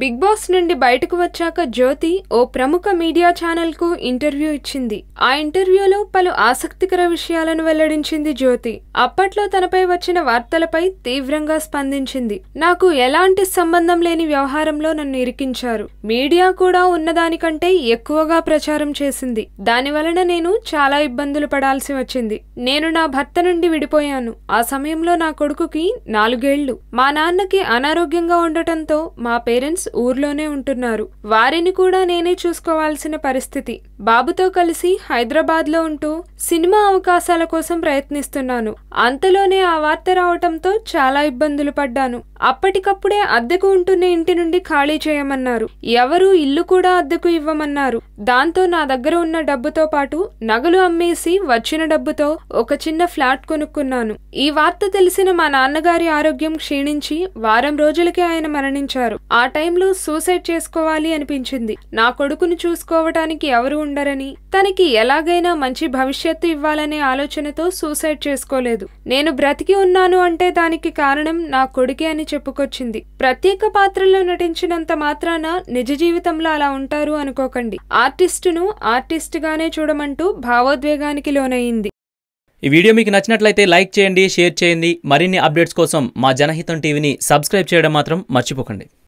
Big boss నుండి బయటకు వచ్చాక జ్యోతి ఓ ప్రముఖ మీడియా ఛానల్కు ఇంటర్వ్యూ ఇచ్చింది. ఆ ఇంటర్వ్యూలో పలు ఆసక్తికర విషయాలను వెల్లడించింది జ్యోతి. అప్పట్లో తనపై వచ్చిన వార్తలపై తీవ్రంగా స్పందించింది. నాకు ఎలాంటి సంబంధం లేని వ్యవహారంలో నన్ను ఇరికించారు. మీడియా కూడా ఉన్నదానికంటే ఎక్కువగా ప్రచారం చేసింది. దాని వలన నేను చాలా ఇబ్బందులు పడాల్సి వచ్చింది. నేను నా భర్త నుండి విడిపోయాను. ఆ సమయంలో నా కొడుకుకి నాలుగేళ్ళు. మా నాన్నకి అనారోగ్యంగా ఉండటంతో మా పేరెంట్స్ ఊర్లోనే ఉంటున్నారు. వారిని కూడా నేనే చూసుకోవాల్సిన పరిస్థితి. బాబుతో కలిసి హైదరాబాద్లో ఉంటూ సినిమా అవకాశాల కోసం ప్రయత్నిస్తున్నాను. అంతలోనే ఆ వార్త రావటంతో చాలా ఇబ్బందులు పడ్డాను. అప్పటికప్పుడే అద్దెకు ఉంటున్న ఇంటి నుండి ఖాళీ చేయమన్నారు. ఎవరు ఇల్లు కూడా అద్దెకు ఇవ్వమన్నారు. దాంతో నా దగ్గర ఉన్న డబ్బుతో పాటు నగలు అమ్మేసి వచ్చిన డబ్బుతో ఒక చిన్న ఫ్లాట్ కొనుక్కున్నాను. ఈ వార్త తెలిసిన మా నాన్నగారి ఆరోగ్యం క్షీణించి వారం రోజులకే ఆయన మరణించారు. ఆ టైం సమయంలో సూసైడ్ చేసుకోవాలి అనిపించింది. నా కొడుకును చూసుకోవటానికి ఎవరు ఉండరని తనకి ఎలాగైనా మంచి భవిష్యత్తు ఇవ్వాలనే ఆలోచనతో సూసైడ్ చేసుకోలేదు. నేను బ్రతికి ఉన్నాను అంటే దానికి కారణం నా కొడుకే అని చెప్పుకొచ్చింది. ప్రత్యేక పాత్రలో నటించినంత మాత్రాన నిజ జీవితంలో అలా ఉంటారు అనుకోకండి. ఆర్టిస్టును ఆర్టిస్ట్గానే చూడమంటూ భావోద్వేగానికి లోనయింది. ఈ వీడియో మీకు నచ్చినట్లయితే లైక్ చేయండి షేర్ చేయండి. మరిన్ని అప్డేట్స్ కోసం మా జనహితం టీవీని సబ్స్క్రైబ్ చేయడం మాత్రం మర్చిపోకండి.